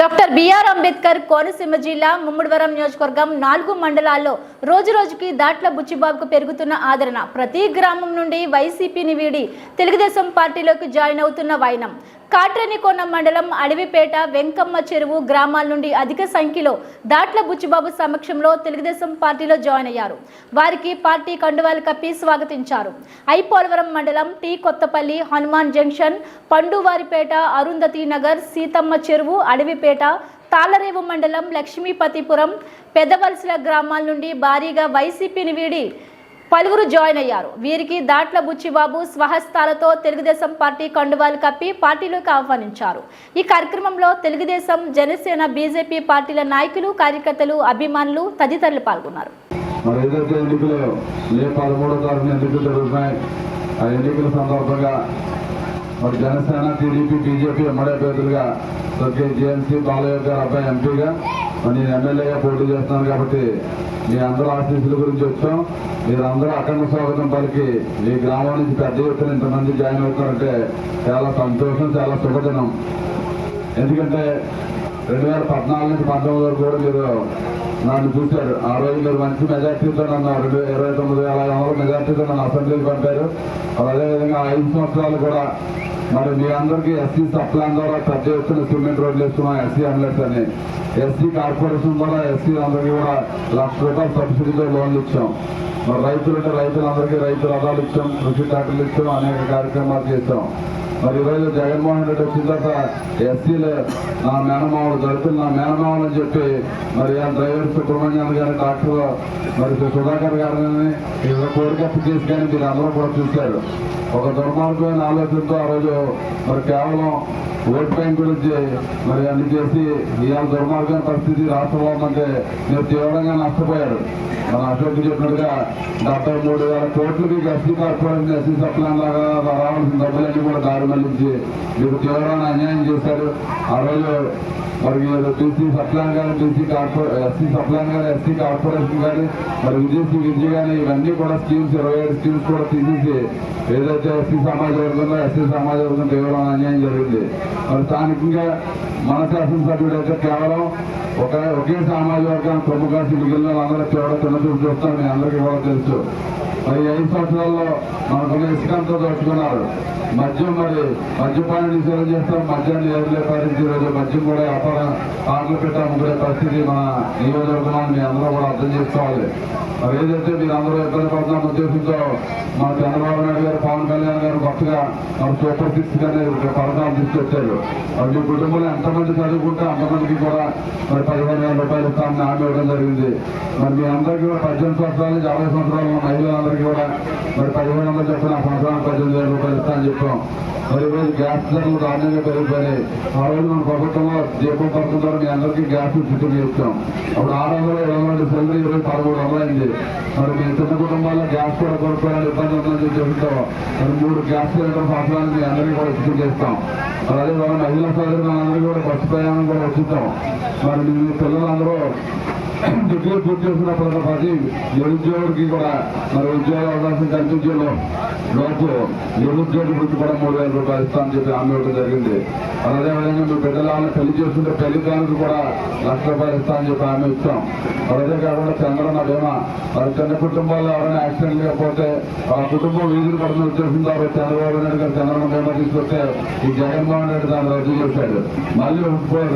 Doctor BR Ambedkar Konaseema జిల్లా ముమ్మడివరం నియోజకవర్గం నాలుగు మండలాల్లో రోజు రోజుకి దాట్ల బుచ్చిబాబుకు పెరుగుతున్న ఆదరణ. ప్రతి గ్రామం నుండి వైసీపీని వీడి తెలుగుదేశం పార్టీలోకి జాయిన్ అవుతున్న వైనం. కాట్రేనికోన మండలం అడవిపేట వెంకమ్మ చెరువు గ్రామాల నుండి అధిక సంఖ్యలో దాట్ల బుచ్చిబాబు సమక్షంలో తెలుగుదేశం పార్టీలో జాయిన్ అయ్యారు. వారికి పార్టీ కండువాలు కప్పి స్వాగతించారు. ఐపోలవరం మండలం టీ కొత్తపల్లి హనుమాన్ జంక్షన్ పండువారిపేట అరుంధతి నగర్ సీతమ్మ చెరువు అడవిపేట తాళరేవు మండలం లక్ష్మీపతిపురం పెదవలసల గ్రామాల నుండి భారీగా వైసీపీని వీడి పలువురు జాయిన్ అయ్యారు. వీరికి దాట్ల బుచ్చిబాబు స్వహస్తాలతో తెలుగుదేశం పార్టీ కండువాలు కప్పి పార్టీలోకి ఆహ్వానించారు. ఈ కార్యక్రమంలో తెలుగుదేశం జనసేన బీజేపీ పార్టీల నాయకులు కార్యకర్తలు అభిమానులు తదితరులు పాల్గొన్నారు. మరి ఏదైతే ఎన్నికలు మే పదమూడో తారీఖున ఎన్నికలు జరుగుతున్నాయి ఆ ఎన్నికల సందర్భంగా మరి జనసేన టీడీపీ బీజేపీ ఎమ్మెల్యే అభ్యర్థులుగా ప్రతి జేఎన్సీ బాలయ్య గారు అబ్బాయి ఎంపీగా మరి నేను ఎమ్మెల్యేగా పోటీ చేస్తున్నాను కాబట్టి మీ అందరూ ఆశీస్సుల గురించి వచ్చాం మీరు అందరూ అఖండ స్వాగతం పలికి మీ గ్రామం నుంచి పెద్ద ఎత్తున ఇంతమంది జాయిన్ అవుతారంటే చాలా సంతోషం చాలా శుభదినం. ఎందుకంటే రెండు వేల పద్నాలుగు నుంచి పంతొమ్మిది వరకు కూడా మీరు నన్ను చూశారు. ఆ రోజు మీరు మంచి మెజార్టీతో నన్ను రెండు ఇరవై తొమ్మిది వేల ఐదు వందల మెజార్టీతో నన్ను అసెంబ్లీకి పంపారు. అదేవిధంగా ఐదు సంవత్సరాలు కూడా మరి మీ అందరికీ ఎస్సీ సప్లాన్ ద్వారా పెద్ద ఎత్తున సిమెంట్ రోడ్లు వేస్తున్నాం ఎస్సీ అమ్లెట్స్ అని. ఎస్సీ కార్పొరేషన్ ద్వారా ఎస్సీ అందరికీ కూడా లక్ష రూపాయల సబ్సిడీతో లోన్లు ఇచ్చాం. మరి రైతులు అంటే రైతులందరికీ రైతు రథాలు ఇచ్చాం కృషి ట్రాక్టర్లు ఇచ్చాం అనేక కార్యక్రమాలు చేస్తాం మరి ఈరోజు జగన్మోహన్ రెడ్డి వచ్చిన తర్వాత ఎస్సీలు నా మేనమావులు దళితులు నా మేనమావులు అని చెప్పి మరి ఆ డ్రైవర్ సుబ్రహ్మణ్యం గారి డాక్టర్ మరి సుధాకర్ గారిని ఏదో కోరికప్పు చేసి కానీ మీరు అందరూ కూడా చూశారు. ఒక దుర్మార్గమైన ఆలోచనతో ఆ రోజు మరి కేవలం ఓట్ బ్యాంక్ గురించి మరి అన్ని చేసి ఇవాళ దుర్మార్గమైన పరిస్థితి రాష్ట్రంలో ఉందంటే మీరు తీవ్రంగా నష్టపోయారు. మన అశోక్ చెప్పినట్టుగా డెబ్బై మూడు వేల కోట్లకి ఎస్సీ కార్పొరేషన్ ఎస్సీ సప్లాన్ లాగా రావాల్సిన డబ్బులన్నీ కూడా దారి నుంచి మీరు తీవ్రమైన అన్యాయం చేశారు ఆ రోజు మరి మీరు టీసీ సప్లాన్ గారు TC corporation SC sub plan గారు ఎస్సీ కార్పొరేషన్ కానీ మరి విదేశీ విద్య కానీ ఇవన్నీ కూడా స్కీమ్స్ ఇరవై ఏడు స్కీమ్స్ కూడా తీసేసి ఏదైతే ఎస్సీ సమాజ వర్గంలో ఎస్సీ సమాజ వర్గం తీవ్రమైన అన్యాయం జరిగింది. మరి స్థానికంగా మన శాసనసభ్యుడు అయితే కేవలం ఒక ఒకే సామాజిక వర్గాన్ని ప్రముఖ మిగిలిన వాళ్ళందరూ తీవ్ర చిన్న చూపు చూస్తాం మీ అందరికీ కూడా తెలుసు. మరి ఐదు సంవత్సరాల్లో మనకున్న ఇసుకంతా దోచుకున్నారు. మద్యం మరి మద్యపాన్ని నిషేధం చేస్తాం. మద్యాన్ని ఎదురులే పరిస్థితి ఈరోజు మద్యం కూడా వ్యాపారం ఆటలు పెట్టా. అమ్ముకునే పరిస్థితి మన నియోజకవర్గం మీ అందరూ కూడా అర్థం చేసుకోవాలి. మరి ఏదైతే మీరు అందరూ ఇబ్బంది పడుతున్న ఉద్దేశంతో మన చంద్రబాబు నాయుడు గారు పవన్ కళ్యాణ్ గారు గొప్పగా మన సూపర్ సిక్స్ అనేది పథకాలు తీసుకొచ్చారు. మరి మీ కుటుంబంలో ఎంతమంది చదువుకుంటే అంతమందికి కూడా మరి పదిహేను వేల రూపాయలు ఇస్తామని హామీ ఇవ్వడం జరిగింది. మరి మీ అందరికీ కూడా పద్దెనిమిది సంవత్సరాల నుంచి అరవై సంవత్సరాలు ఉన్న వారికి కూడా మరి పదిహేను వందలు చెప్పిన సంవత్సరానికి పద్దెనిమిది వేల రూపాయలు ఇస్తా అని చెప్పాం. మరి ఈరోజు గ్యాస్ ధరలు దారుణంగా పెరిగిపోయినాయి. ఆ రోజు మన ప్రభుత్వంలో దీపం పథకం ద్వారా మీ అందరికీ గ్యాస్ ఉచితం చేస్తాం అప్పుడు ఆరు వందలు ఇరవై రెండు సిలిండర్ ఇరవై పదమూడు వందలైంది. మరి మీ చిన్న కుటుంబాల్లో గ్యాస్ కూడా కొనుక్కోవాలని ఇబ్బంది ఉందని చెబుతాం మరి మూడు గ్యాస్ సిలిండర్ సంవత్సరానికి మీ అందరికీ కూడా ఉచితం చేస్తాం. మరి అదే మన మహిళా సోదరులు అందరికీ కూడా బస్సు ప్రయాణం కూడా వచ్చిస్తాం మరి మీ పిల్లలందరూ డిగ్రీ పూర్తి చేస్తున్నప్పుడు ప్రతి నిరుద్యోగికి కూడా మరి ఉద్యోగ అవకాశం కల్పించే లోపు నిరుద్యోగ వృత్తి కూడా మూడు వేల రూపాయలు ఇస్తామని చెప్పి హామీ ఇవ్వడం జరిగింది అదేవిధంగా మీ బిడ్డలను పెళ్ళి చేస్తుంటే పెళ్ళి దానికి కూడా లక్ష రూపాయలు ఇస్తామని చెప్పి హామీ ఇస్తాం అదే కాకుండా చంద్రన్న బీమా మరి చిన్న కుటుంబాల్లో ఎవరైనా యాక్సిడెంట్ లేకపోతే ఆ కుటుంబం వీధులు పడుతున్న ఉద్దేశంతో ఆ చంద్రబాబు నాయుడు గారు చంద్రన్న బీమా తీసుకొస్తే ఈ జగన్మోహన్ రెడ్డి దాన్ని రద్దు చేశాడు. మళ్ళీ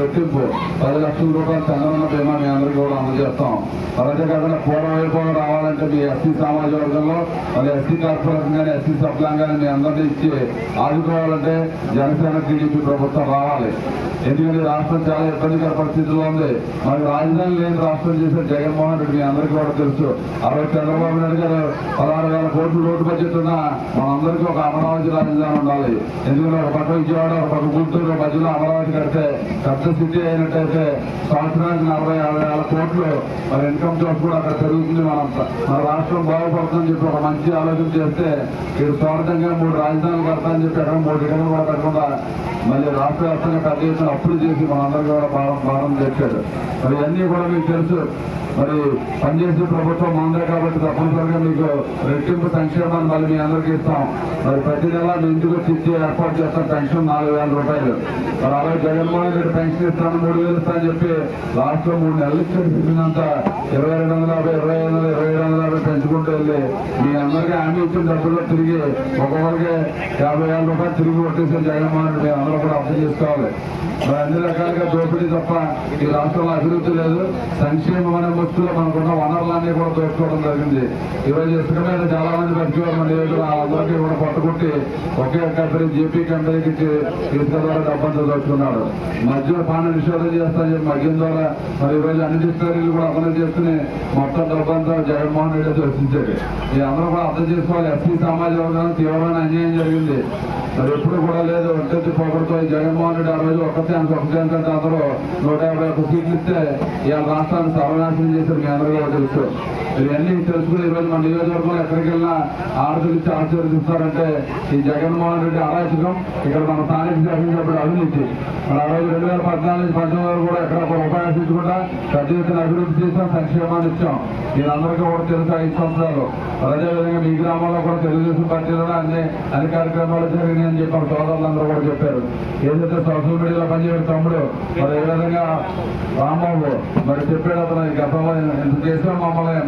రెట్టింపు. పది లక్షల రూపాయలు చంద్రన్న బీమా మీ అందరికీ కూడా చేస్తాం. అలాగే కాకుండా పూర్వ వైభవం రావాలంటే మీ ఎస్సీ సామాజిక వర్గంలో మరి ఎస్సీ కార్పొరేషన్ కానీ ఎస్సీ సప్లాన్ కానీ మీ అందరినీ ఇచ్చి ఆదుకోవాలంటే జనసేన టీడీపీ ప్రభుత్వం రావాలి. ఎందుకంటే రాష్ట్రం చాలా ఇబ్బందికర పరిస్థితుల్లో ఉంది. మరి రాజధాని లేని రాష్ట్రం చేసే జగన్మోహన్ రెడ్డి మీ అందరికీ కూడా తెలుసు. అరవై చంద్రబాబు నాయుడు గారు పదహారు వేల కోట్లు రోడ్డు బడ్జెట్ ఉన్న మనందరికీ ఒక అమరావతి రాజధాని ఉండాలి. ఎందుకంటే ఒక పక్క విజయవాడ ఒక పక్క గుంటూరు మధ్యలో అమరావతి కడితే పెద్ద సిటీ అయినట్టయితే సంవత్సరానికి నలభై ఆరు వేల కోట్లు ఇప్పుడు మరి ఇన్కమ్ ట్యాక్స్ కూడా అక్కడ పెరుగుతుంది మనం మన రాష్ట్రం బాగుపడుతుందని చెప్పి ఒక మంచి ఆలోచన చేస్తే ఇక్కడ స్వార్థంగా మూడు రాజధానులు కడతామని చెప్పి అక్కడ మూడు ఇళ్ళు కూడా కట్టకుండా మళ్ళీ రాష్ట్ర వ్యాప్తంగా పెద్ద ఎత్తున అప్పులు చేసి మనందరికీ కూడా భారం భారం తెచ్చాడు. మరి ఇవన్నీ కూడా మీకు తెలుసు. మరి పనిచేసే ప్రభుత్వం ఉందే కాబట్టి తప్పనిసరిగా మీకు రెట్టింపు సంక్షేమాన్ని మళ్ళీ మీ అందరికీ ఇస్తాం. మరి ప్రతి నెల మీ ఇంటికి వచ్చి ఇచ్చే ఏర్పాటు చేస్తాం. పెన్షన్ నాలుగు వేల రూపాయలు. మరి అలాగే జగన్మోహన్ రెడ్డి పెన్షన్ ఇస్తాను మూడు వేలు ఇస్తానని చెప్పి లాస్ట్లో మూడు నెలలు ఇచ్చాడు. చెప్పినంత ఇరవై రెండు వందల యాభై ఇరవై ఐదు వందల ఇరవై ఏడు వందల యాభై పెంచుకుంటూ వెళ్ళి మీ అందరికీ హామీ ఇచ్చిన డబ్బుల్లో తిరిగి ఒక్కొక్కరికి యాభై వేల రూపాయలు తిరిగి కొట్టేసి జగన్మోహన్ రెడ్డి అందరూ కూడా అర్థం చేసుకోవాలి. మరి అన్ని రకాలుగా దోపిడీ తప్ప ఈ రాష్ట్రంలో అభివృద్ధి లేదు. సంక్షేమం అనే వస్తువులు మనకున్న వనరులన్నీ కూడా దోచుకోవడం జరిగింది. ఈరోజు రోజు ఇసుక మీద చాలా మంది బతికేవారు మన నియోజకవర్గం అందరికీ కూడా పట్టుకుంటే ఒకే కంపెనీ జేపీ కంపెనీకి ఇసుక ద్వారా డబ్బంతా దోచుకున్నాడు మద్యం పాన నిషేధం చేస్తానని మద్యం ద్వారా మరి ఈరోజు అన్ని డిస్టరీలు కూడా అమలు చేసుకుని మొత్తం డబ్బంతా జగన్మోహన్ రెడ్డి దర్శించారు ఈ అందరూ కూడా అర్థం చేసుకోవాలి. ఎస్సీ సమాజ వర్గానికి తీవ్రమైన అన్యాయం జరిగింది. మరి ఎప్పుడు కూడా లేదు. ఒంటెత్తి పొగడుతో జగన్మోహన్ రెడ్డి ఆ రోజు ఒక అంత ఒక ఛాన్స్ అంటే అందరూ నూట యాభై ఒక్క సీట్లు ఇస్తే ఇవాళ రాష్ట్రాన్ని సర్వనాశనం చేశారు మీ అందరూ కూడా తెలుసు. ఇవన్నీ తెలుసుకుని ఈరోజు రోజు మన నియోజకవర్గంలో ఎక్కడికి వెళ్ళినా ఆర్థిక ఆశీర్వదిస్తారంటే ఈ జగన్మోహన్ రెడ్డి అరాచకం. ఇక్కడ మన స్థానిక శాసనసభ్యుడు అవినీతి. మరి ఆ రోజు రెండు వేల పద్నాలుగు నుంచి పంతొమ్మిది వరకు కూడా ఎక్కడ ఒక రూపాయి ఆశించకుండా పెద్ద ఎత్తున అభివృద్ధి చేసాం సంక్షేమాన్ని ఇచ్చాం. మీరందరికీ కూడా తెలుసు ఐదు సంవత్సరాలు. అదేవిధంగా మీ గ్రామంలో కూడా తెలుగుదేశం పార్టీలో అన్ని అన్ని కార్యక్రమాలు జరిగినాయి. అని చెప్పారు సోదరులందరూ కూడా చెప్పారు. ఏదైతే సోషల్ మీడియాలో పనిచేయడం తమ్ముడు? మరి ఏ విధంగా? రాంబాబు మరి చెప్పాడు అతను గతంలో ఎంత చేసినా మమ్మల్ని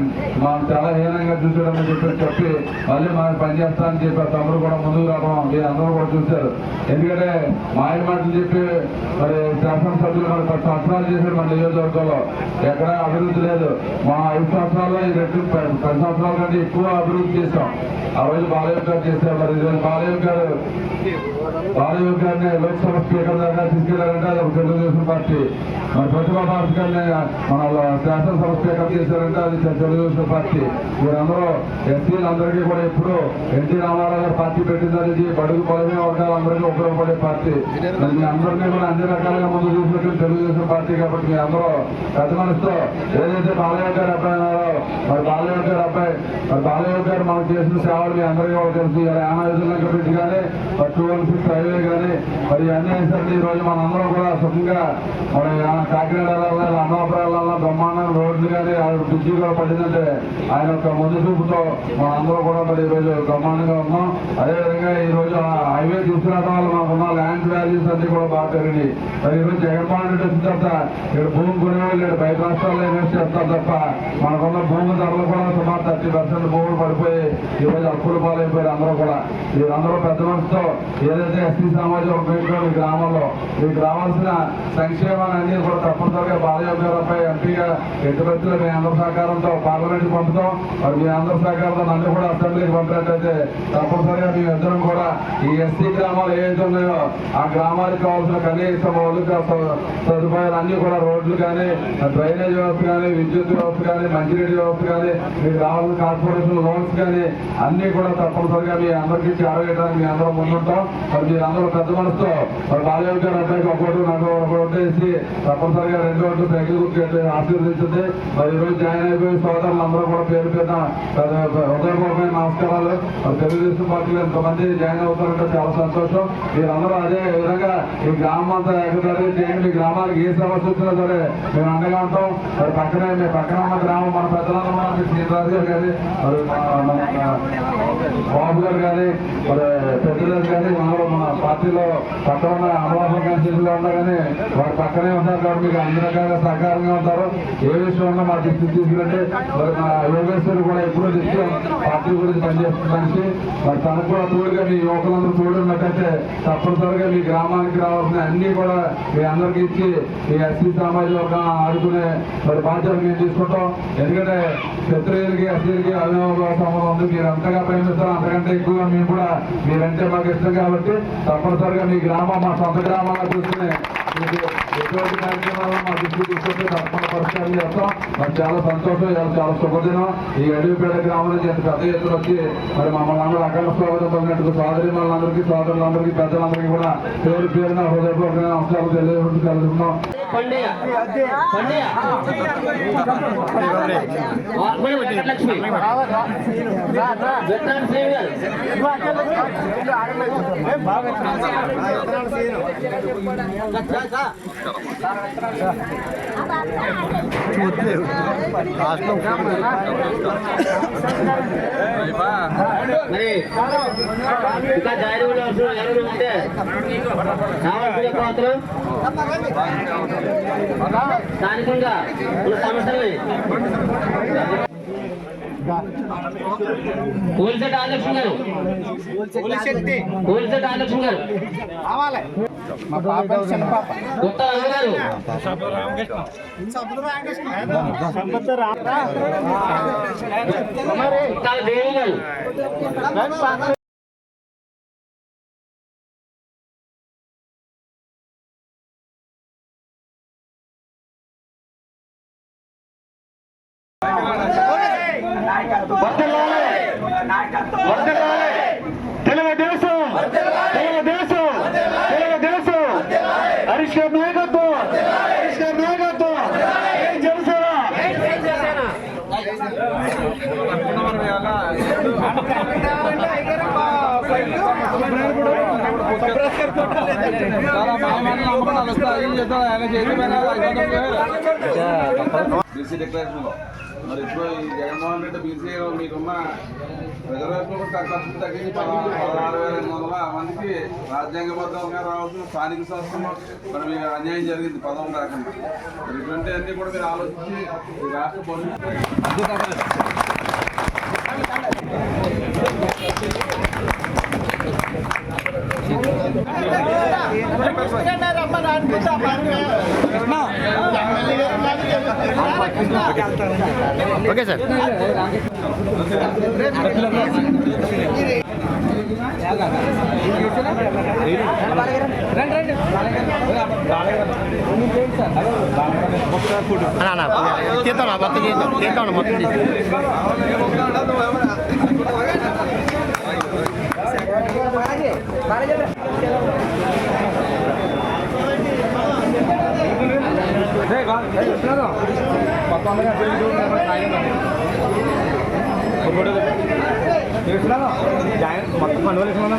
మనం చాలా హీనంగా చూసాడని చెప్పి చెప్పి మళ్ళీ మనం పనిచేస్తానని చెప్పి తమ్ముడు కూడా ముందుకు రావడం మీరు అందరూ కూడా చూశారు. ఎందుకంటే మాయ మాటలు చెప్పి మరి శాసనసభ్యులు మరి పది సంవత్సరాలు చేశారు మన నియోజకవర్గంలో. ఎక్కడ అభివృద్ధి లేదు. మా ఐదు సంవత్సరాల్లో ఈ రెండు పది పది సంవత్సరాల కంటే ఎక్కువ అభివృద్ధి చేస్తాం ఆ రోజు బాలయ్య గారు చేశారు మరి ఈరోజు బాలయ్య గారు ఆరోగ్యాన్ని లోక్సభ స్పీకర్ దాకా తీసుకెళ్ళారంటే అది ఒక తెలుగుదేశం పార్టీ. మన ప్రతిభా భాస్కర్ని మన శాసనసభ స్పీకర్ చేశారంటే అది తెలుగుదేశం పార్టీ. వీరందరూ ఎస్సీలందరికీ కూడా ఎప్పుడు ఎన్టీ రామారావు గారు పార్టీ పెట్టిందనేది బడుగు బలమైన వర్గాలందరికీ ఉపయోగపడే పార్టీ. మీ అందరినీ కూడా అన్ని రకాలుగా ముందు చూసినట్టు తెలుగుదేశం పార్టీ కాబట్టి మీ అందరూ పెద్ద మనసుతో ఏదైతే బాలయ్య గారు అబ్బాయి ఉన్నారో మరి బాలయ్య గారు అబ్బాయి మరి బాలయ్య గారు మనకు చేసిన సేవలు మీ అందరికీ కూడా తెలుసు. ఇలా యానాయుధులంగా పెట్టి కానీ మరి హైవే కానీ మరి అన్నీ సరే ఈ రోజు మనందరం కూడా సుఖంగా మరి కాకినాడ వెళ్ళాలి అన్నవరం బ్రహ్మాండం రోడ్లు కానీ ఆ బ్రిడ్జి కూడా పడిందంటే ఆయన యొక్క ముందు చూపుతో మనందరం కూడా మరి ఈరోజు బ్రహ్మాండంగా ఉన్నాం. అదేవిధంగా ఈరోజు హైవే తీసుకురావడం వల్ల మనకున్న ల్యాండ్ వాల్యూస్ అన్ని కూడా బాగా పెరిగినాయి. మరి ఈరోజు జగన్మోహన్ రెడ్డి వచ్చిన తర్వాత ఇక్కడ భూమి కొనేవాళ్ళు ఇక్కడ బయట రాష్ట్రాల్లో ఇన్వెస్ట్ చేస్తారు తప్ప మనకున్న భూమి ధరలు కూడా సుమారు థర్టీ పర్సెంట్ భూములు పడిపోయి ఈరోజు అప్పులు పాలైపోయారు అందరూ కూడా. వీరందరూ పెద్ద మనసుతో ఏదైతే ఎస్సీ సమాజం ఉపయోగించో ఈ గ్రామంలో మీకు రావాల్సిన సంక్షేమాన్ని అన్ని కూడా తప్పనిసరిగా బాలయ్య గారిపై ఎంపీగా ఎట్టి మీ అందరి సహకారంతో పార్లమెంట్ పంపుతాం. మరి మీ అందరి సహకారంతో నన్ను కూడా అసెంబ్లీకి పంపినట్టయితే తప్పనిసరిగా మీ ఇద్దరం కూడా ఈ ఎస్సీ గ్రామాలు ఏవైతే ఉన్నాయో ఆ గ్రామానికి కావాల్సిన కనీస మౌలిక సదుపాయాలు అన్ని కూడా రోడ్లు కానీ డ్రైనేజ్ వ్యవస్థ కానీ విద్యుత్ వ్యవస్థ కానీ మంచినీటి వ్యవస్థ కానీ మీకు రావాల్సిన కార్పొరేషన్ లోన్స్ కానీ అన్ని కూడా తప్పనిసరిగా మీ అందరికీ చేరవేయడానికి మీ అందరం ముందుంటాం మరి మీరందరూ పెద్ద మనసుతో మరి బాలయ్య గారు అబ్బాయికి ఒకటి నాకు ఒకటి వేసి తప్పనిసరిగా రెండు ఓట్లు సైకిల్ గుర్తు ఆశీర్వదించింది. మరి ఈరోజు జాయిన్ అయిపోయిన సోదరులు అందరూ కూడా పేరు పెద్ద హృదయపూర్వమైన నమస్కారాలు. మరి తెలుగుదేశం పార్టీలో ఎంతమంది జాయిన్ అవుతారంటే చాలా సంతోషం. మీరందరూ అదే విధంగా ఈ గ్రామం అంతా ఎగదారి చేయండి. మీ గ్రామానికి ఏ సమస్య వచ్చినా సరే మేము అండగా ఉంటాం. మరి పక్కనే మీ పక్కన ఉన్న గ్రామం మన పెద్దలందరూ మన మీ శ్రీనివాస్ గారు కానీ మరి బాబు గారు కానీ మరి పెద్దలు కానీ మనలో మన పార్టీలో పక్కన ఉన్న అమలాపం కాన్స్టిట్యూన్సీలో ఉన్నా కానీ పక్కనే ఉంటారు కాబట్టి మీకు అన్ని రకాలుగా సహకారంగా ఉంటారు. ఏ విషయంలో మా దృష్టి తీసుకుంటే మరి మా యోగేశ్వర్ కూడా ఎప్పుడూ దృష్టి పార్టీ గురించి పనిచేస్తున్నానికి మరి తనకు కూడా తోడుగా మీ యువకులందరూ తోడున్నట్టయితే తప్పనిసరిగా మీ గ్రామానికి రావాల్సిన అన్ని కూడా మీ అందరికీ ఇచ్చి మీ ఎస్సీ సామాజిక వర్గం ఆడుకునే మరి బాధ్యత మేము తీసుకుంటాం. ఎందుకంటే క్షత్రియులకి ఎస్సీలకి అభినవ సంబంధం ఉంది మీరు అంతగా ప్రేమిస్తారు అంతకంటే ఎక్కువగా మేము కూడా మీరంటే మాకు ఇష్టం కాబట్టి తప్పనిసరిగా మీ గ్రామం మా సొంత గ్రామాల్లో చూస్తేనే మీకు ఎటువంటి కార్యక్రమాలు మా దృష్టి తీసుకుంటే తప్పని పరిష్కారం చేస్తాం. మరి చాలా సంతోషం ఇవాళ చాలా శుభదినం. ఈ అడవిపేట గ్రామం నుంచి ఎంత పెద్ద ఎత్తున వచ్చి మరి మమ్మల్ని అందరూ అఖండ స్వాగతం పొందినట్టు సోదరి మనందరికీ సోదరులందరికీ పెద్దలందరికీ కూడా పేరు పేరున హృదయపూర్వకంగా నమస్కారం తెలియజేసుకుంటూ కలుగుతున్నాం. వెంకటలక్ష్మి మరి ఇంకా జారీ ఉండవలసిన ఎవరు ఉంటే రావాల్సిన కోతలు స్థానికంగా ఉన్న సమస్యల్ని కోల్సెట్ ఆలక్ష్మి గారు. కోల్సెట్ ఆలక్ష్మి గారు. మా పాప చిన్న పాప. రామ గారు దేవి గారు తెలుగుదేశం తెలుగుదేశం తెలుగుదేశం హరీష్ గారి నాయకత్వం హరీష్ గారి నాయకత్వం ఏం జనసేన బీసీ డిక్లరేషన్లో. మరి ఇప్పుడు ఈ జగన్మోహన్ రెడ్డి బీసీ మీకున్న రిజర్వేషన్ ఖర్చు తగ్గించి పదహారు పదహారు వేల ఎనిమిది వందల మందికి రాజ్యాంగబద్ధంగా రావాల్సిన స్థానిక సంస్థలు. మరి మీకు అన్యాయం జరిగింది పదం రాకుండా మరి ఇటువంటి అన్ని కూడా మీరు ఆలోచించి రాష్ట్ర ఓకే సార్. తీద్దాం మొత్తం చేద్దాం తీద్దాం మొత్తం చేద్దాం ఆ,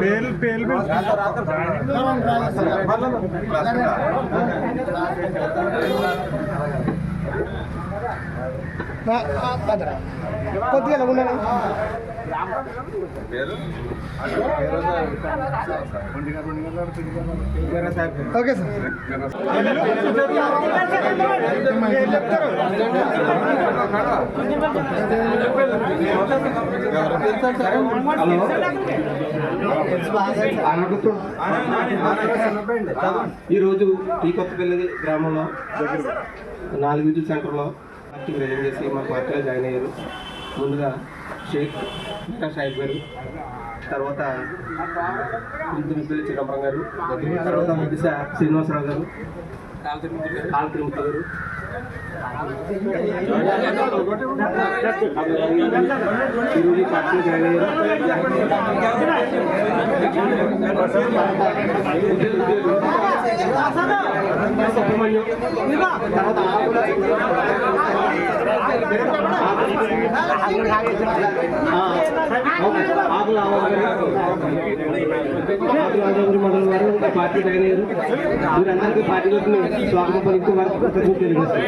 పేర్లు పేర్లు కొద్దిగా పేరు? ఓకే సార్ ఈరోజు ఈ కొత్తపల్లి గ్రామంలో నాలుగు విద్యుత్ సెంటర్లో పార్టీకి రిజైన్ చేసి మా పార్టీలో జాయిన్ అయ్యారు. ముందుగా షేక్ మిఠా సాహిబ్ గారు తర్వాత ముద్దుమిల్లి చిదంబరం గారు తర్వాత ముద్దు శ్రీనివాసరావు గారు కాల్ తిరుమతి గారు ఈరోజు ఈ గారు సుబ్రహ్మణ్యం తర్వాత ఆకుల ఆకుల మండలం వారు పార్టీ జాయిన్ అయ్యారు వీరందరికీ పార్టీలోకి స్వాగతం పలుకుతూ వారికి కృతజ్ఞతలు తెలియజేస్తారు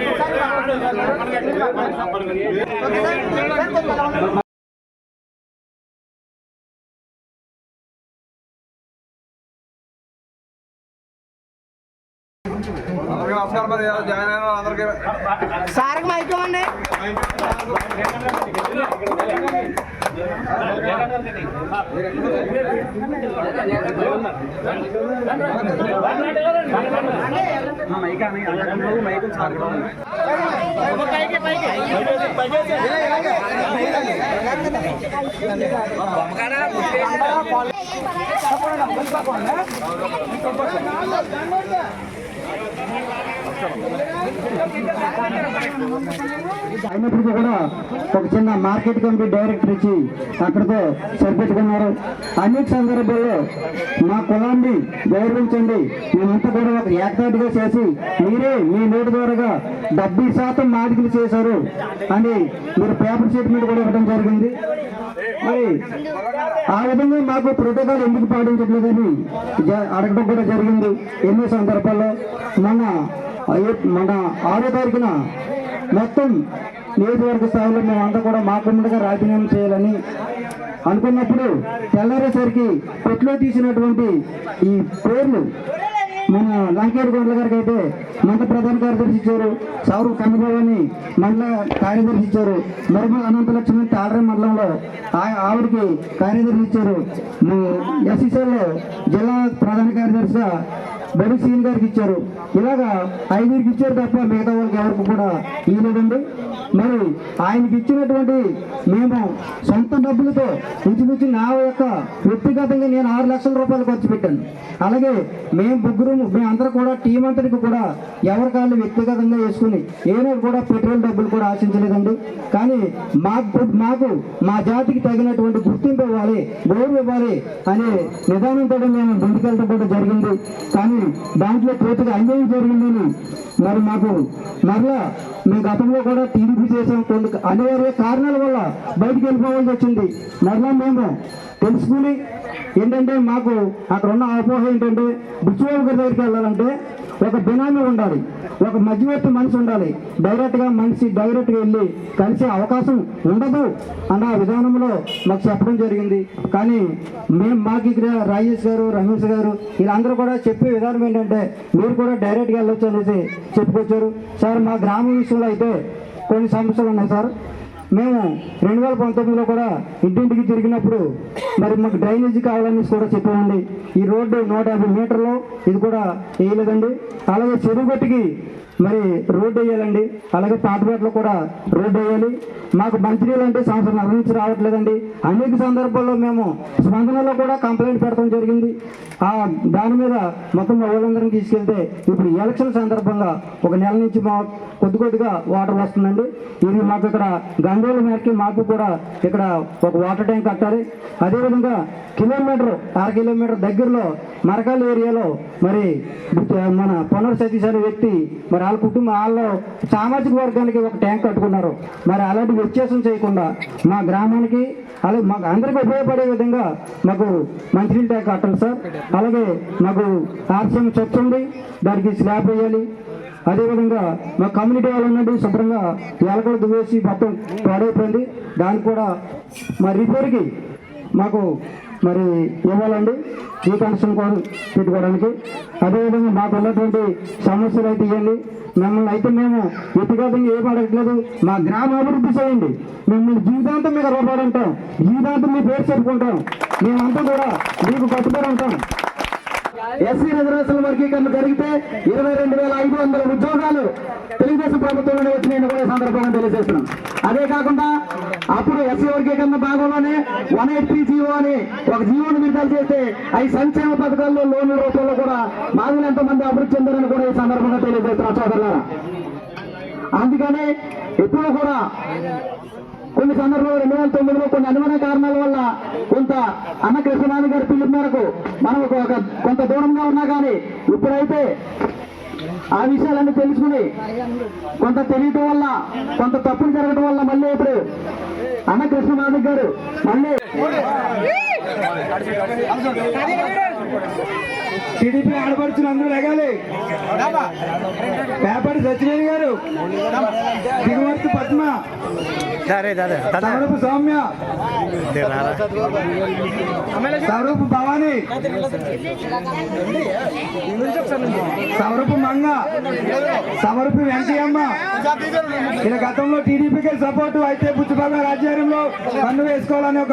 నమస్కారం మరి జాయిన్ అయిన అందరికీ. సార్కి మైక్ ఇవ్వండి. అయినప్పటికీ కూడా ఒక చిన్న మార్కెట్ కమిటీ డైరెక్టర్ ఇచ్చి అక్కడితో సరిపెట్టుకున్నారు. అనేక సందర్భాల్లో మా కులాన్ని గౌరవించండి. మేమంతా కూడా ఒక ఏర్పాటుగా చేసి మీరే మీ నోటి ద్వారా డెబ్బై శాతం మాదికలు చేశారు అని మీరు పేపర్ షీట్ మీద కూడా ఇవ్వడం జరిగింది. మరి ఆ విధంగా మాకు ప్రోటోకాల్ ఎందుకు పాటించట్లేదని జ- అడగడం కూడా జరిగింది. ఎన్నో సందర్భాల్లో మన మన ఆరో తారీఖున మొత్తం నియోజకవర్గ స్థాయిలో మేమంతా కూడా మా రాజీనామా చేయాలని అనుకున్నప్పుడు తెల్లారేసరికి పెట్లో తీసినటువంటి ఈ పేర్లు మన లంకేడు గొండల గారికి అయితే మండల ప్రధాన కార్యదర్శి ఇచ్చారు. సౌరు కన్నబాబుని మండల కార్యదర్శి ఇచ్చారు. మరమ అనంతలక్ష్మి తాడర మండలంలో ఆవిడకి కార్యదర్శి ఇచ్చారు. ఎస్సీసీలో జిల్లా ప్రధాన కార్యదర్శిగా బడి సీన్ గారికి ఇచ్చారు. ఇలాగా ఐదుగురికి ఇచ్చారు తప్ప మిగతా వాళ్ళకి ఎవరికి కూడా ఇవ్వలేదండి మరి ఆయనకి ఇచ్చినటువంటి మేము సొంత డబ్బులతో ఇంచుమించు నా యొక్క వ్యక్తిగతంగా నేను ఆరు లక్షల రూపాయలు ఖర్చు పెట్టాను. అలాగే మేము ముగ్గురు మేము కూడా టీం అంతటికి కూడా ఎవరి కాళ్ళు వ్యక్తిగతంగా వేసుకుని ఏదో కూడా పెట్రోల్ డబ్బులు కూడా ఆశించలేదండి. కానీ మాకు మాకు మా జాతికి తగినటువంటి గుర్తింపు ఇవ్వాలి గౌరవ ఇవ్వాలి అనే నిదానంతో మేము ముందుకెళ్ళడం కూడా జరిగింది. కానీ దాంట్లో పూర్తిగా అన్యాయం జరిగిందని. మరి మాకు మరలా మేము గతంలో కూడా టీడీపీ చేసాం కొన్ని అనివార్య కారణాల వల్ల బయటకు వెళ్ళిపోవాల్సి వచ్చింది. మరలా మేము తెలుసుకుని ఏంటంటే మాకు అక్కడ ఉన్న అపోహ ఏంటంటే బుచ్చిబాబు గారి దగ్గరికి వెళ్ళాలంటే ఒక బినామీ ఉండాలి. ఒక మధ్యవర్తి మనిషి ఉండాలి. డైరెక్ట్గా మనిషి డైరెక్ట్గా వెళ్ళి కలిసే అవకాశం ఉండదు అన్న విధానంలో మాకు చెప్పడం జరిగింది. కానీ మేము మాకు ఇక్కడ రాజేష్ గారు రమేష్ గారు వీళ్ళందరూ కూడా చెప్పే విధానం ఏంటంటే మీరు కూడా డైరెక్ట్గా వెళ్ళొచ్చు అనేసి చెప్పుకొచ్చారు. సార్ మా గ్రామ విషయంలో అయితే కొన్ని సమస్యలు ఉన్నాయి సార్. మేము రెండు వేల పంతొమ్మిదిలో కూడా ఇంటింటికి తిరిగినప్పుడు మరి మాకు డ్రైనేజీ కావాలని కూడా చెప్పామండి. ఈ రోడ్డు నూట యాభై మీటర్లు ఇది కూడా వేయలేదండి అలాగే చెరువుగట్టుకి మరి రోడ్డు వేయాలండి. అలాగే పాతపేటలో కూడా రోడ్డు వేయాలి. మాకు మంచినీళ్ళు అంటే సంవత్సరం నుంచి రావట్లేదండి. అనేక సందర్భాల్లో మేము స్పందనలో కూడా కంప్లైంట్ పెట్టడం జరిగింది. ఆ దాని మీద మొత్తం మా వాళ్ళందరం తీసుకెళ్తే ఇప్పుడు ఎలక్షన్ సందర్భంగా ఒక నెల నుంచి మా కొద్ది కొద్దిగా వాటర్ వస్తుందండి. ఇది మాకు ఇక్కడ గంగోల మేరకి మాకు కూడా ఇక్కడ ఒక వాటర్ ట్యాంక్ కట్టాలి. అదేవిధంగా కిలోమీటర్ అర కిలోమీటర్ దగ్గరలో మరకాల ఏరియాలో మరి మన పొన్నర సతీష్ అనే వ్యక్తి మరి వాళ్ళ కుటుంబం వాళ్ళ సామాజిక వర్గానికి ఒక ట్యాంక్ కట్టుకున్నారు. మరి అలాంటి వ్యత్యాసం చేయకుండా మా గ్రామానికి అలాగే మాకు అందరికీ ఉపయోగపడే విధంగా మాకు మంచినీళ్ళ ట్యాంక్ కట్టాలి సార్. అలాగే మాకు ఆర్సీఎం చర్చ్ ఉంది దానికి స్లాబ్ వేయాలి. అదేవిధంగా మా కమ్యూనిటీ వాళ్ళు ఉన్నది శుభ్రంగా ఎలకలు దువ్వేసి మొత్తం పాడైపోయింది. దానికి కూడా మా రిపేర్కి మాకు మరి ఇవ్వాలండి. ఈ కనెక్షన్ కోసం పెట్టుకోవడానికి అదేవిధంగా మాకు ఉన్నటువంటి సమస్యలు అయితే ఇవ్వండి. మిమ్మల్ని అయితే మేము వ్యక్తిగతంగా ఏం అడగట్లేదు. మా గ్రామ అభివృద్ధి చేయండి. మిమ్మల్ని జీవితాంతం మీకు రూపాయలు ఉంటాం. జీవితాంతం మీ పేరు చెప్పుకుంటాం. మేమంతా కూడా మీకు కట్టుబడి ఉంటాం. ఎస్సీ రిజర్వేషన్ వర్గీకరణ జరిగితే ఇరవై రెండు వేల ఐదు వందల ఉద్యోగాలు తెలుగుదేశం ప్రభుత్వంలో వచ్చినాయని కూడా సందర్భంగా తెలియజేస్తున్నాం. అదే కాకుండా అప్పుడు ఎస్సీ వర్గీకరణ భాగంలోనే వన్ ఎయిట్ త్రీ జీవో అని ఒక జీవోను విడుదల చేస్తే అవి సంక్షేమ పథకాల్లో లోన్ల రూపంలో కూడా మాదిరి ఎంతమంది అభివృద్ధి చెందారని కూడా ఈ సందర్భంగా తెలియజేస్తున్నాం సోదరులారా. అందుకనే ఎప్పుడు కూడా కొన్ని సందర్భాలు రెండు వేల తొమ్మిదిలో కొన్ని అనుమాన కారణాల వల్ల కొంత అన్న కృష్ణనాథ్ గారి పిలుపు మేరకు మనం ఒక ఒక కొంత దూరంగా ఉన్నా కానీ ఇప్పుడైతే ఆ విషయాలన్నీ తెలుసుకుని కొంత తెలియటం వల్ల కొంత తప్పులు జరగడం వల్ల మళ్ళీ ఇప్పుడు అన్న కృష్ణనాథ్ గారు మళ్ళీ టీడీపీ ఆడపడుచులు అందరూ లెగాలి. పేపర్ సత్యవేణి గారు దిగుమర్తి పద్మ సవరపు సౌమ్య సవరపు భవాని సవరపు మంగ సవరపు వెంకయ్యమ్మ. ఇలా గతంలో టీడీపీకి సపోర్టు అయితే బుచ్చిబాబు రాజ్యారంలో పన్ను వేసుకోవాలని ఒక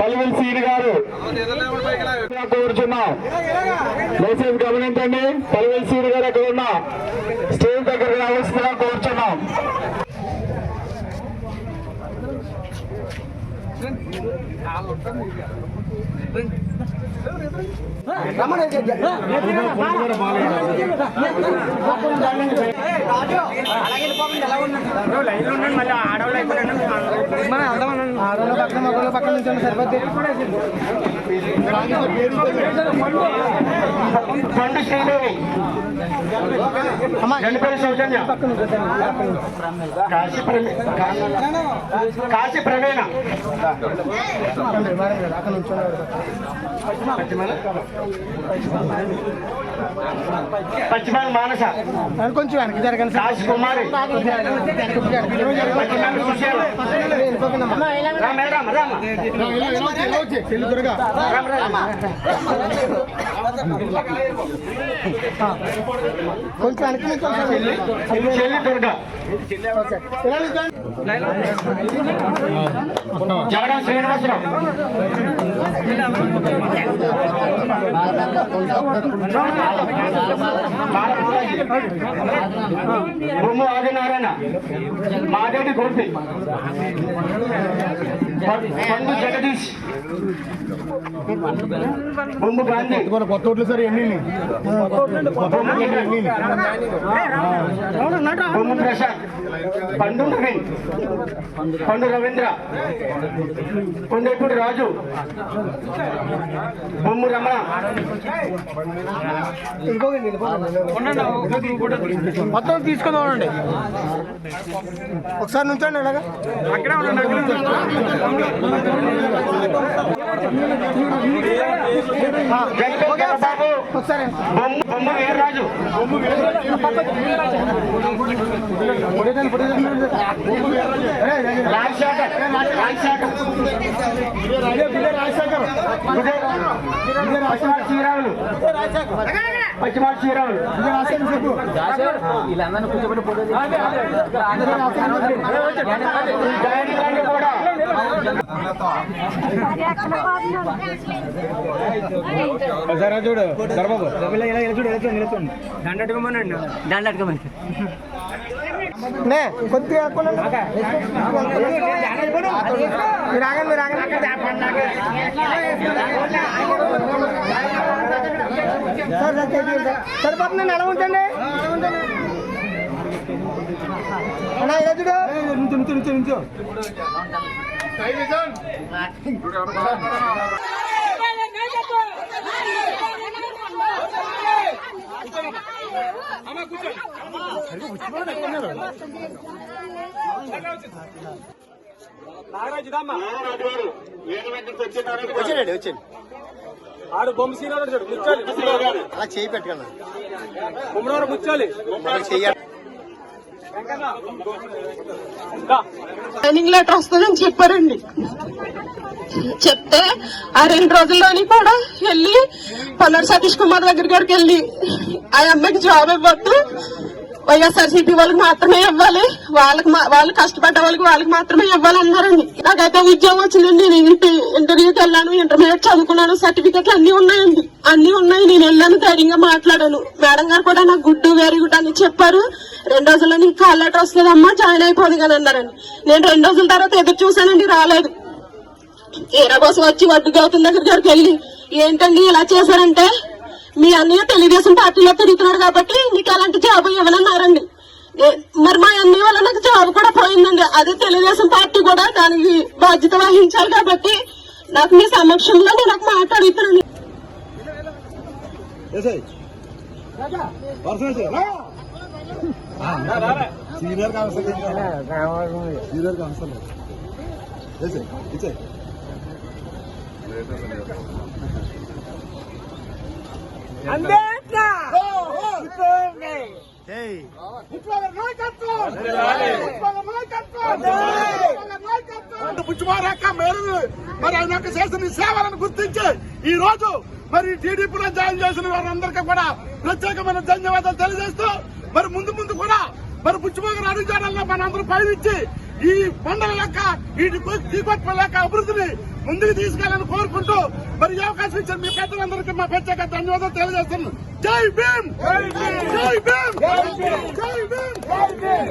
పల్వల్ సీని గారు. కూర్చున్నాం. దయచేసి గమనించండి. పల్వల్ సీని గారు ఎక్కడ ఉన్నా. స్టేజ్ దగ్గర రావాల్సిందిగా కూర్చున్నాం. పండు ఆడవాళ్ళు పక్కన పేరు పక్కన నుంచి ప్రవీ- కాశీ ప్రవీణ. పశ్చిమ మానస. కొంచెం వెనక్కి కుమారి కొంచెం వెనక్కి శ్రీనివాసరావు. Hello. బొమ్మ ఆదినారాయణ. మాదేటి గోపి పండు జగదీష్. బొమ్మ గాంధీ. కొత్త ఓట్లు సార్ ఎన్ని బొమ్మ ప్రసాద్. పండు నవీన్. పండు రవీంద్ర. కొండేపూడి రాజు. బొమ్ము రమణ. మొత్తం తీసుకుందామండి ఒకసారి నుంచండి అలాగా అక్కడే ఉండండి వీర్రాజు రాజశేఖర్ రాజశేఖర్ పశ్చిమాడు శ్రీరాములు శ్రీరాములు చూడు చూడు ఇలా చూడు నిలుతుంది దండట్టుకోమనండి. దండట్టుకోమని కొద్దిగా మీరు ఆగండి మీరు ఆగండి. అన్నా నుంచు నుంచు నుంచు నుంచు వచ్చాడు వచ్చాడు ఆడు బొమ్మ సీనాడు ముచ్చాలి. అలా చేయి పెట్టుకున్నా కుమ్మడవరం ముచ్చాలి. చెయ్యాలి. ట్రైనింగ్ లెటర్ వస్తుందని చెప్పారండి. చెప్తే ఆ రెండు రోజుల్లోని కూడా వెళ్ళి పల్లెడు సతీష్ కుమార్ దగ్గర గారికి వెళ్ళి ఆ అమ్మాయికి జాబ్ ఇవ్వద్దు. వైఎస్ఆర్సీపీ వాళ్ళకి మాత్రమే ఇవ్వాలి. వాళ్ళకి వాళ్ళు కష్టపడ్డ వాళ్ళకి వాళ్ళకి మాత్రమే ఇవ్వాలన్నారండి నాకైతే ఉద్యోగం వచ్చిందండి. నేను ఇంటి ఇంటర్వ్యూకి వెళ్ళాను ఇంటర్మీడియట్ చదువుకున్నాను సర్టిఫికెట్లు అన్ని ఉన్నాయండి. అన్ని ఉన్నాయి. నేను వెళ్ళాను ధైర్యంగా మాట్లాడాను. మేడం గారు కూడా నాకు గుడ్డు వెరీ గుడ్ అని చెప్పారు. రెండు రోజుల్లో నీకు కాల్ లెటర్ వస్తుందమ్మా జాయిన్ అయిపోదు కదా అన్నారండి నేను రెండు రోజుల తర్వాత ఎదురు చూశానండి రాలేదు. ఏరా కోసం వచ్చి వడ్డు గౌతమ్ దగ్గర గారికి వెళ్ళి ఏంటండి ఇలా చేశారంటే? మీ అన్నయ్య తెలుగుదేశం పార్టీలో తిరుగుతున్నాడు కాబట్టి మీకు అలాంటి జాబ్ ఇవ్వనన్నారండి. ఏ- మరి మా అన్నయ్య వల్ల నాకు జాబ్ కూడా పోయిందండి. అదే తెలుగుదేశం పార్టీ కూడా దానికి బాధ్యత వహించాలి కాబట్టి నాకు మీ సమక్షంలో నేను ఒక మాట అడుగుతున్నాను. సీనియర్ కౌన్సిల్ సీనియర్ కౌన్సిల్ ఇచ్చే. మరి ఆయన యొక్క చేసిన సేవలను గుర్తించి ఈ రోజు మరి టీడీపీలో జాయిన్ చేసిన వారందరికీ కూడా ప్రత్యేకమైన ధన్యవాదాలు తెలియజేస్తూ మరి ముందు ముందు కూడా మరి బుచ్చిమోగర్ అడుగుజాడల్లో మనందరూ పయనించి ఈ మండల లెక్క ఈ దీపత్వ లెక్క అభివృద్ధిని ముందుకు తీసుకెళ్ళాలని కోరుకుంటూ మరి ఈ అవకాశం ఇచ్చిన మీ పెద్దలందరికీ మా ప్రత్యేక ధన్యవాదాలు తెలియజేస్తున్నాను. జై భీమ్! జై భీమ్! జై భీమ్!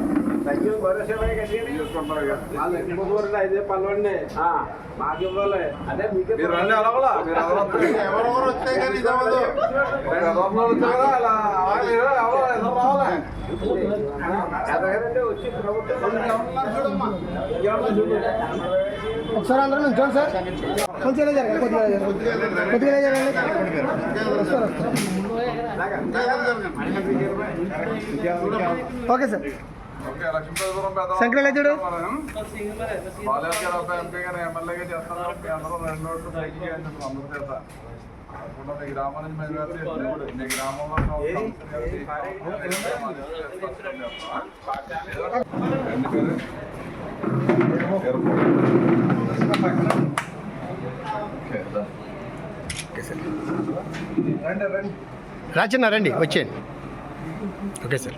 పక్కన మా పార్టీ అధికారం వస్తే మీరు అమ్మకే సత్యగారు ఏదన్నా చెప్పండి మీరు రండి అలవలా మీరు ఎవరెవరు వస్తే కానీ అలా మీరు ఎవరో ఎవరు రావాలా ఒకసారి అందరూ సార్ కొంచెం ఇలా జరగండి కొద్దిగా ఇలా జరగండి కొద్దిగా ఇలా జరగండి వస్తారు వస్తారు ఓకే సార్ శంకరయ్య చూడు. గారు ఒక ఎంపీ గారు ఎమ్మెల్యేగా చేస్తున్నారు మీ అందరూ రెండు నోట్లు పైకి అందరూ చేత గ్రామం నుంచి మేము కాదు చేస్తాం. మీ గ్రామంలో రాజన్న రండి వచ్చేయండి. Okay sir.